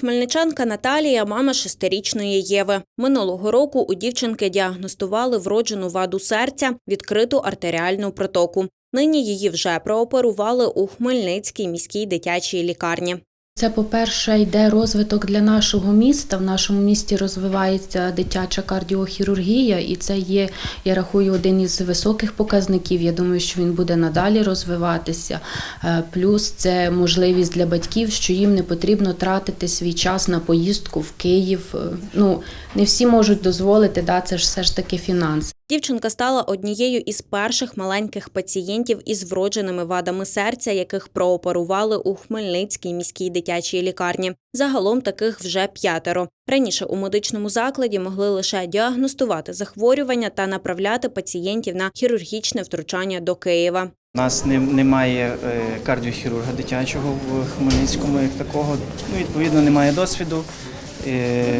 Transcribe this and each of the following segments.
Хмельничанка Наталія мама шестирічної Єви. Минулого року у дівчинки діагностували вроджену ваду серця, відкриту артеріальну протоку. Нині її вже прооперували у Хмельницькій міській дитячій лікарні. Це, по-перше, йде розвиток для нашого міста. В нашому місті розвивається дитяча кардіохірургія, і це є, я рахую, один із високих показників. Я думаю, що він буде надалі розвиватися. Е, Плюс це можливість для батьків, що їм не потрібно тратити свій час на поїздку в Київ. Е, Ну, не всі можуть дозволити, да, це ж все ж таки фінанси. Дівчинка стала однією із перших маленьких пацієнтів із вродженими вадами серця, яких прооперували у Хмельницькій міській дитячій лікарні. Загалом таких вже п'ятеро. Раніше у медичному закладі могли лише діагностувати захворювання та направляти пацієнтів на хірургічне втручання до Києва. У нас немає е, кардіохірурга дитячого в Хмельницькому як такого. Ну, відповідно, немає досвіду,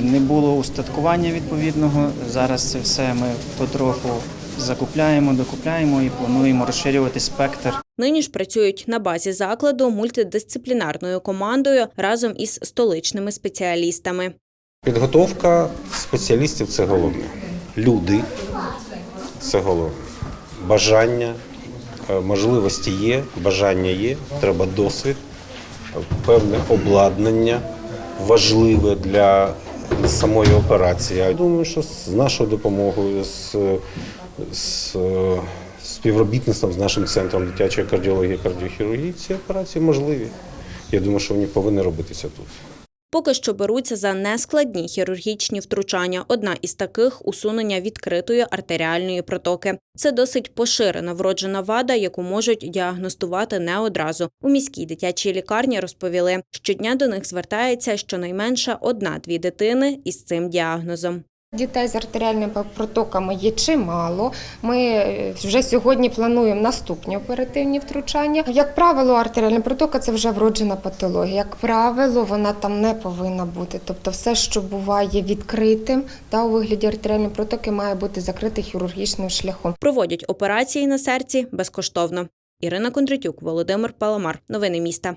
не було устаткування відповідного. Зараз це все ми потроху закупляємо, докупляємо і плануємо розширювати спектр Нині ж працюють на базі закладу мультидисциплінарною командою разом із столичними спеціалістами. Підготовка спеціалістів це головне. Люди це головне. Бажання, е, можливості є, бажання є, треба досвід, е, певне обладнання важливе для самої операції. Я думаю, що з нашою допомогою, з, з співробітництвом з нашим центром дитячої кардіології і кардіохірургії ці операції можливі. Я думаю, що вони повинні робитися тут. Поки що беруться за нескладні хірургічні втручання. Одна із таких усунення відкритої артеріальної протоки. Це досить поширена вроджена вада, яку можуть діагностувати не одразу. У міській дитячій лікарні розповіли, щодня до них звертається щонайменше одна-дві дитини із цим діагнозом. Дітей з артеріальними протоками є чимало. Ми е, вже сьогодні плануємо наступні оперативні втручання. Як правило, артеріальна протока це вже вроджена патологія. Як правило, вона там не повинна бути. Тобто, все, що буває відкритим та у вигляді артеріальної протоки, має бути закрите хірургічним шляхом. Проводять операції на серці безкоштовно. Ірина Кондратюк, Володимир Паламар. Новини міста.